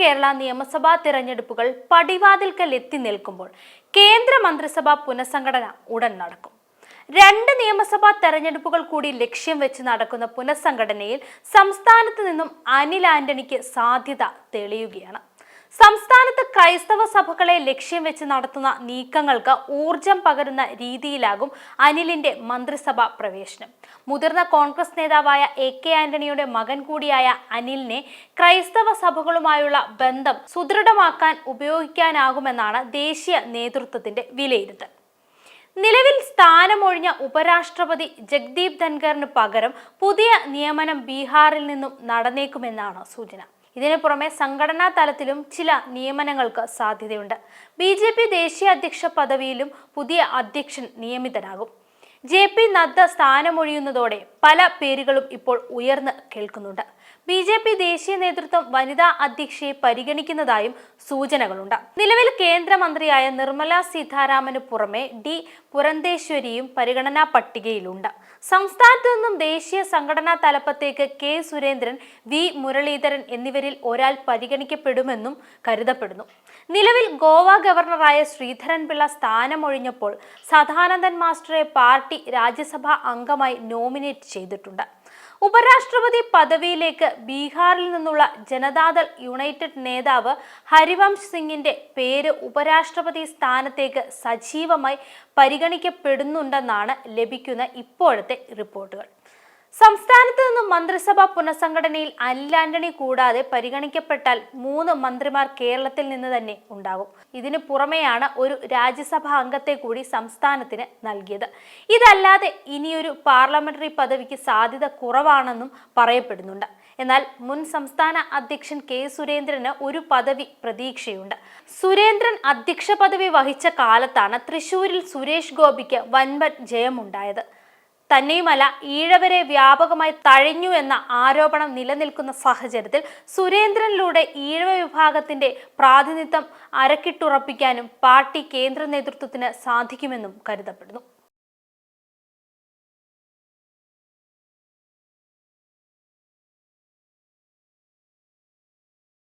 കേരള നിയമസഭാ തിരഞ്ഞെടുപ്പുകൾ പടിവാതിൽക്കൽ എത്തി നിൽക്കുമ്പോൾ കേന്ദ്ര മന്ത്രിസഭാ പുനഃസംഘടന ഉടൻ നടക്കും. രണ്ട് നിയമസഭാ തെരഞ്ഞെടുപ്പുകൾ കൂടി ലക്ഷ്യം വെച്ച് നടക്കുന്ന പുനഃസംഘടനയിൽ സംസ്ഥാനത്ത് നിന്നും അനിൽ ആന്റണിക്ക് സാധ്യത തെളിയുകയാണ്. സംസ്ഥാനത്ത് ക്രൈസ്തവ സഭകളെ ലക്ഷ്യം വെച്ച് നടത്തുന്ന നീക്കങ്ങൾക്ക് ഊർജം പകരുന്ന രീതിയിലാകും അനിലിന്റെ മന്ത്രിസഭാ പ്രവേശനം. മുതിർന്ന കോൺഗ്രസ് നേതാവായ എ കെ ആന്റണിയുടെ മകൻ കൂടിയായ അനിലിനെ ക്രൈസ്തവ സഭകളുമായുള്ള ബന്ധം സുദൃഢമാക്കാൻ ഉപയോഗിക്കാനാകുമെന്നാണ് ദേശീയ നേതൃത്വത്തിന്റെ വിലയിരുത്തൽ. നിലവിൽ സ്ഥാനമൊഴിഞ്ഞ ഉപരാഷ്ട്രപതി ജഗ്ദീപ് ധൻഖറിന് പകരം പുതിയ നിയമനം ബീഹാറിൽ നിന്നും നടന്നേക്കുമെന്നാണ് സൂചന. ഇതിനു പുറമെ സംഘടനാ തലത്തിലും ചില നിയമനങ്ങൾക്ക് സാധ്യതയുണ്ട്. ബി ജെ പി ദേശീയ അധ്യക്ഷ പദവിയിലും പുതിയ അധ്യക്ഷൻ നിയമിതനാകും. ജെ പി നദ്ദ സ്ഥാനമൊഴിയുന്നതോടെ പല പേരുകളും ഇപ്പോൾ ഉയർന്ന് കേൾക്കുന്നുണ്ട്. ബി ജെ പി ദേശീയ നേതൃത്വം വനിതാ അധ്യക്ഷയെ പരിഗണിക്കുന്നതായും സൂചനകളുണ്ട്. നിലവിൽ കേന്ദ്രമന്ത്രിയായ നിർമ്മല സീതാരാമന് പുറമെ ഡി പുരന്തേശ്വരിയും പരിഗണനാ പട്ടികയിലുണ്ട്. സംസ്ഥാനത്തു നിന്നും ദേശീയ സംഘടനാ തലപ്പത്തേക്ക് കെ സുരേന്ദ്രൻ വി മുരളീധരൻ എന്നിവരിൽ ഒരാൾ പരിഗണിക്കപ്പെടുമെന്നും കരുതപ്പെടുന്നു. നിലവിൽ ഗോവ ഗവർണറായ ശ്രീധരൻപിള്ള സ്ഥാനമൊഴിഞ്ഞപ്പോൾ സദാനന്ദൻ മാസ്റ്ററെ പാർട്ടി രാജ്യസഭാ അംഗമായി നോമിനേറ്റ് ചെയ്തിട്ടുണ്ട്. ഉപരാഷ്ട്രപതി പദവിയിലേക്ക് ബീഹാറിൽ നിന്നുള്ള ജനതാദൾ യുണൈറ്റഡ് നേതാവ് ഹരിവംശ് സിംഗിന്റെ പേര് ഉപരാഷ്ട്രപതി സ്ഥാനത്തേക്ക് സജീവമായി പരിഗണിക്കപ്പെടുന്നുണ്ടെന്നാണ് ലഭിക്കുന്ന ഇപ്പോഴത്തെ റിപ്പോർട്ടുകൾ. സംസ്ഥാനത്ത് നിന്നും മന്ത്രിസഭ പുനഃസംഘടനയിൽ അനിൽ കൂടാതെ പരിഗണിക്കപ്പെട്ടാൽ മൂന്ന് മന്ത്രിമാർ കേരളത്തിൽ നിന്ന് തന്നെ ഉണ്ടാകും ഇതിന് പുറമെയാണ് ഒരു രാജ്യസഭാ അംഗത്തെ കൂടി സംസ്ഥാനത്തിന് നൽകിയത്. ഇതല്ലാതെ ഇനിയൊരു പാർലമെന്ററി പദവിക്ക് സാധ്യത കുറവാണെന്നും പറയപ്പെടുന്നുണ്ട്. എന്നാൽ മുൻ സംസ്ഥാന അധ്യക്ഷൻ കെ സുരേന്ദ്രന് ഒരു പദവി പ്രതീക്ഷയുണ്ട്. സുരേന്ദ്രൻ അധ്യക്ഷ പദവി വഹിച്ച കാലത്താണ് തൃശൂരിൽ സുരേഷ് ഗോപിക്ക് വൻപൻ ജയമുണ്ടായത്. തന്നെയുമല്ല ഈഴവരെ വ്യാപകമായി തഴഞ്ഞു എന്ന ആരോപണം നിലനിൽക്കുന്ന സാഹചര്യത്തിൽ സുരേന്ദ്രനിലൂടെ ഈഴവ വിഭാഗത്തിന്റെ പ്രാതിനിധ്യം അരക്കിട്ടുറപ്പിക്കാനും പാർട്ടി കേന്ദ്ര നേതൃത്വത്തിന് സാധിക്കുമെന്നും കരുതപ്പെടുന്നു.